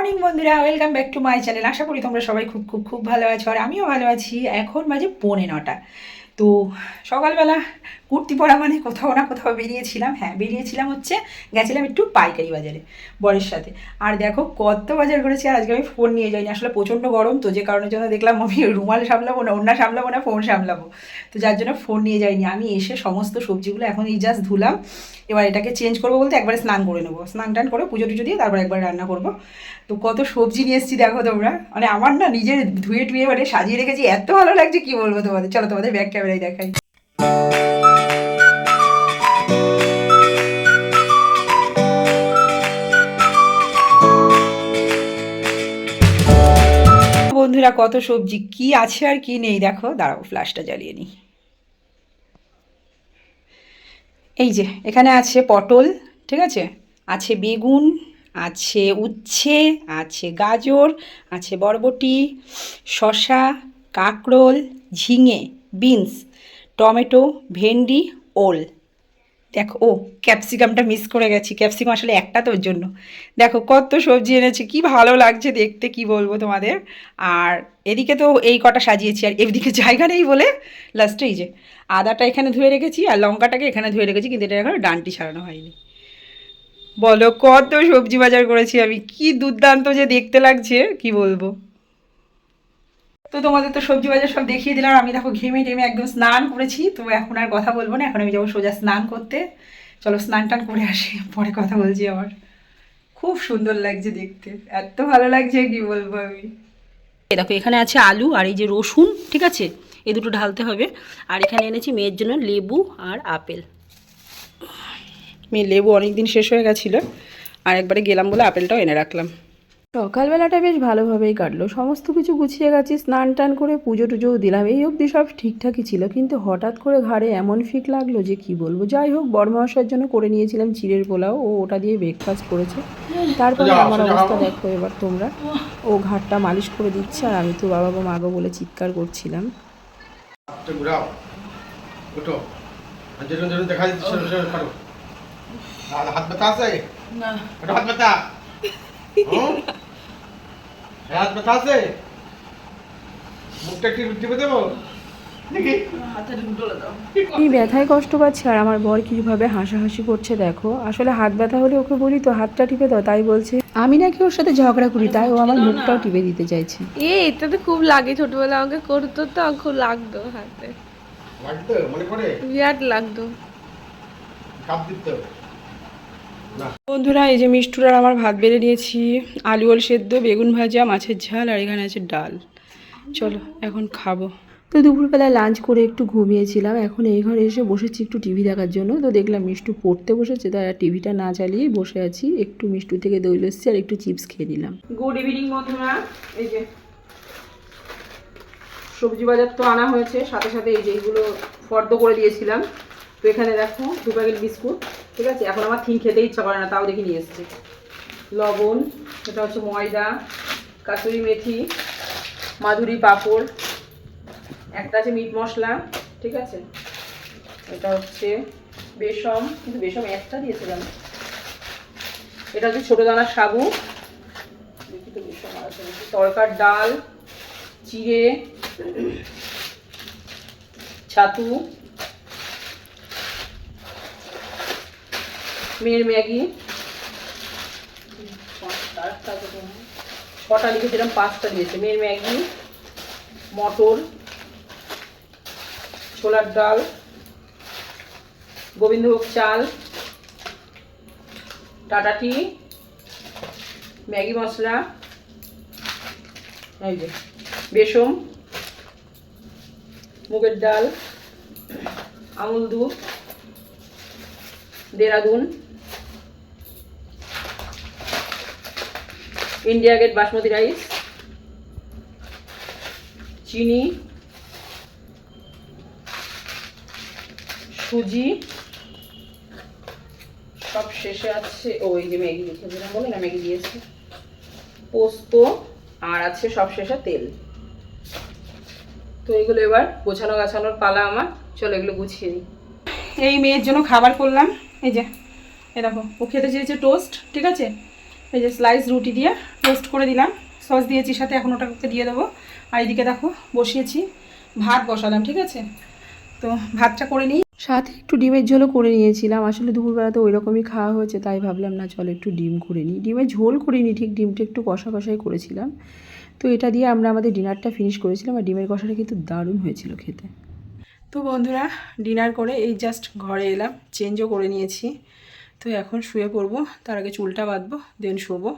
Morning বন্ধুরা, welcome back to my channel. আশা করি তোমরা সবাই খুব খুব খুব ভালো আছো, আর আমিও ভালো আছি। এখন বাজে পৌনে নটা। তো সকালবেলা কুর্তি পরা মানে কোথাও না কোথাও বেরিয়েছিলাম। হ্যাঁ বেরিয়েছিলাম হচ্ছে, গেছিলাম একটু পাইকারি বাজারে, বরের সাথে। আর দেখো কত বাজার করেছি, আর আজকে আমি ফোন নিয়ে যাইনি। আসলে প্রচণ্ড গরম তো, যে কারণের জন্য দেখলাম আমি রুমাল সামলাবো না ওন্না সামলাবো না ফোন সামলাবো। তো যার জন্য ফোন নিয়ে যাইনি। আমি এসে সমস্ত সবজিগুলো এখন এই জাস্ট ধুলাম। এবার এটাকে চেঞ্জ করব বলতে একবারে স্নান করে নেব। স্নান টান করে পুজো টুজো দিয়ে তারপর একবার রান্না করব। তো কত সবজি নিয়ে এসেছি দেখো তোমরা। মানে আমার না নিজের ধুয়ে টুয়ে মানে সাজিয়ে রেখেছি, এত ভালো লাগছে, কি বলব তোমাদের? চলো তোমাদের ব্যাক ক্যামেরায় দেখাই। বন্ধুরা, কত সবজি, কি আছে আর কি নেই? দেখো, দাঁড়াও ফ্ল্যাশটা জ্বালিয়ে নিই। এই যে, এখানে আছে পটল, ঠিক আছে? আছে বেগুন, আছে উচ্ছে, আছে গাজর, আছে বরবটি শশা কাঁকরোল, ঝিঙে, বিনস, টমেটো, ভেন্ডি, ওল। দেখো, ও, ক্যাপসিকামটা মিস করে গেছি। ক্যাপসিকাম আসলে একটা তোর জন্য। দেখো, কত সবজি এনেছে, কি ভালো লাগছে দেখতে, কি বলব তোমাদের? আর এদিকে তো এই কটা সাজিয়েছি, আর এদিকে জায়গা নেই বলে লাস্টে এই যে আদাটা এখানে ধুয়ে রেখেছি, আর লঙ্কাটাকে এখানে ধুয়ে রেখেছি, কিন্তু এটা এখন ডানটি ছাড়ানো হয়নি। বলো, কত সবজি বাজার করেছি আমি, কি দুর্দান্ত যে দেখতে লাগছে, কি বলব? তো তোমাদের তো সবজি বাজার সব দেখিয়ে দিলাম আমি দেখো ঘেমে টেমে একদম স্নান করেছি, তো এখন আর কথা বলব না, এখন আমি যাব সোজা স্নান করতে। চলো স্নান টান করে আসি, পরে কথা বলছি আবার। খুব সুন্দর লাগছে দেখতে, এত ভালো লাগছে, কি বলব আমি। দেখো, এখানে আছে আলু আর এই যে রসুন, ঠিক আছে? এই দুটো ঢালতে হবে। আর এখানে এনেছি মেয়ের জন্য লেবু আর আপেল। মেয়ে লেবু অনেক দিন শেষ হয়ে গেছিল, আর একবারে গেলাম বলে আপেলটাও এনে রাখলাম। সকালবেলাটা বেশ ভালোভাবেই কাটলো। সমস্ত কিছু গুছিয়ে গেছি স্নান টান করে পুজো টুজোও দিলাম। এই অবধি সব ঠিকঠাকই ছিল কিন্তু হঠাৎ করে ঘাড়ে এমন ফিক লাগল যে কি বলব? যাই হোক বড়মাসার জন্য করে নিয়েছিলাম চিড়ের পোলাও ও ওটা দিয়ে ব্রেকফাস্ট করেছে। তারপরে আমার অবস্থা দেখো এবার তোমরা। ও ঘাটটা মালিশ করে দিচ্ছে আর আমি তো বাবা গো মাগো বলে চিৎকার করছিলাম। হাত ব্যথা আছে? না। হাত ব্যথা। হাত ব্যথা আছে? মুখটা একটু টিপে দেবো? এই ব্যথায় কষ্ট পাচ্ছে আর আমার বর কীভাবে হাসাহাসি করছে দেখো। আসলে হাত ব্যথা হলে ওকে বলি তো হাতটা টিপে দাও তাই বলছে। আমি নাকি ওর সাথে ঝগড়া করি তাই ও আমার মুখটাও টিপে দিতে চাইছে। এ এটা তো খুব লাগে ছোটবেলা আমাকে করতো তো খুব লাগতো হাতে। লাগতো? মনে করে বিরাট লাগতো। কাপ দিতে বন্ধুরা এই যে মিষ্টুর আর আমার ভাত বেড়ে নিয়েছি। আলু ওল সেদ্ধ বেগুন ভাজা মাছের ঝাল আর এখানে আছে ডাল। চলো এখন খাব। তো দুপুরবেলা লাঞ্চ করে একটু ঘুমিয়েছিলাম। এখন এই ঘরে এসে বসেছি একটু টিভি দেখার জন্য। তো দেখলাম মিষ্টু পড়তে বসেছে তাই আর টিভিটা না চালিয়ে বসে আছি। একটু মিষ্টু থেকে দই লস্যি আর একটু চিপস খেয়ে নিলাম। গুড ইভিনিং বন্ধুরা। এই যে সবজি বাজার তো আনা হয়েছে। সাথে সাথে এই যে এইগুলো ফর্দ করে দিয়েছিলাম। তো এখানে দেখো দু প্যাকেট বিস্কুট, ঠিক আছে? এখন আমার থিন খেতে ইচ্ছা করে না, তাও দেখি নিয়ে এসেছি। লবণ, এটা হচ্ছে ময়দা, কাসুরি মেথি, মাধুরি পাঁপড়, একটা আছে মিট মশলা, ঠিক আছে? এটা হচ্ছে বেসম, কিন্তু বেসম একটা দিয়েছিলাম। এটা হচ্ছে ছোটো দানার সাবু। তরকার ডাল, চিড়ে, ছাতু মেয়ের ম্যাগি? ছটা লিখেছিলাম, পাঁচটা দিয়েছে মেয়ের ম্যাগি, মটর, ছোলার ডাল, গোবিন্দভোগ চাল, টাটা টি, ম্যাগি মশলা, এই যে বেসম মুগের ডাল, আমুল দুধ, Dehradun India gate basmati rice চিনি সুজি, সব শেষে আছে, ও এই যে ম্যাগি লিখেছিলাম বলে না, ম্যাগি দিয়েছে। পোস্ত, আর আছে সব শেষে তেল। তো এগুলো এবার গোছানো গাছানোর পালা আমার, চলো এগুলো গুছিয়ে নিই। এই মেয়ের জন্য খাবার করলাম, এই যে, এ দেখো, ও খেতে চেয়েছে টোস্ট ঠিক আছে? এই যে স্লাইস রুটি দিয়ে টোস্ট করে দিলাম। সস দিয়েছি সাথে, এখন ওটাকে দিয়ে দেবো। আর এদিকে দেখো, বসিয়েছি, ভাত বসালাম, ঠিক আছে? তো ভাতটা করে নিই। সাথে একটু ডিমের ঝোলও করে নিয়েছিলাম। আসলে দুপুরবেলা তো ওই রকমই খাওয়া হয়েছে, তাই ভাবলাম, না, চলো একটু ডিম করে নিই। ডিমের ঝোল করিনি ঠিক ডিমটা একটু কষা কষাই করেছিলাম। তো এটা দিয়ে আমরা আমাদের ডিনারটা ফিনিশ করেছিলাম, আর ডিমের কষাটা কিন্তু দারুণ হয়েছিল খেতে। তো বন্ধুরা, ডিনার করে এই জাস্ট ঘরে এলাম চেঞ্জও করে নিয়েছি। তো এখন শুয়ে পড়ব, তার আগে চুলটা বাঁধবো দেন শোবো।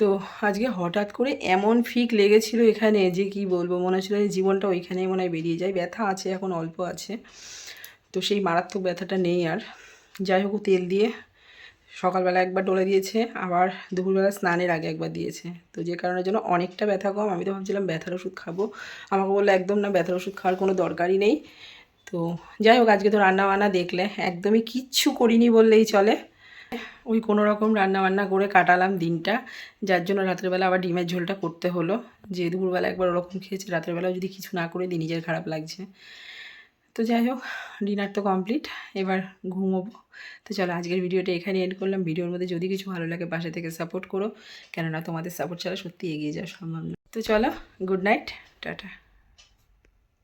তো আজকে হঠাৎ করে এমন ফিক লেগেছিল এখানে যে কি বলব, মনে হচ্ছিল যে জীবনটা ওইখানেই মনে হয় বেরিয়ে যায়। ব্যথা আছে, এখন অল্প আছে। তো সেই মারাত্মক ব্যথাটা নেই আর। যাই হোক তেল দিয়ে সকালবেলা একবার ডলে দিয়েছে, আবার দুপুরবেলা স্নানের আগে একবার দিয়েছে। তো যে কারণের জন্য অনেকটা ব্যথা কম। আমি তো ভাবছিলাম ব্যথার ওষুধ খাব। আমাকে বলল, একদম না, ব্যথার ওষুধ খাওয়ার কোনো দরকারই নেই। তো যাই হোক, আজকে তো রান্না বান্না দেখলে, একদমই কিচ্ছু করিনি বললেই চলে। ওই কোনো রকম রান্না বান্না করে কাটালাম দিনটা, যার জন্য রাত্রেবেলা আবার ডিমের ঝোলটা করতে হলো। যে দুপুরবেলা একবার ওরকম খেয়েছি, রাত্রেবেলাও যদি কিছু না করে দিই, নিজের খারাপ লাগছে। তো যাই হোক, ডিনার তো কমপ্লিট, এবার ঘুমোবো। তো চলো, আজকের ভিডিওটা এখানে এন্ড করলাম। ভিডিওর মধ্যে যদি কিছু ভালো লাগে, পাশে থেকে সাপোর্ট করো। কেননা তোমাদের সাপোর্ট ছাড়া সত্যি এগিয়ে যাওয়া সম্ভব না। তো চলো গুড নাইট টাটা।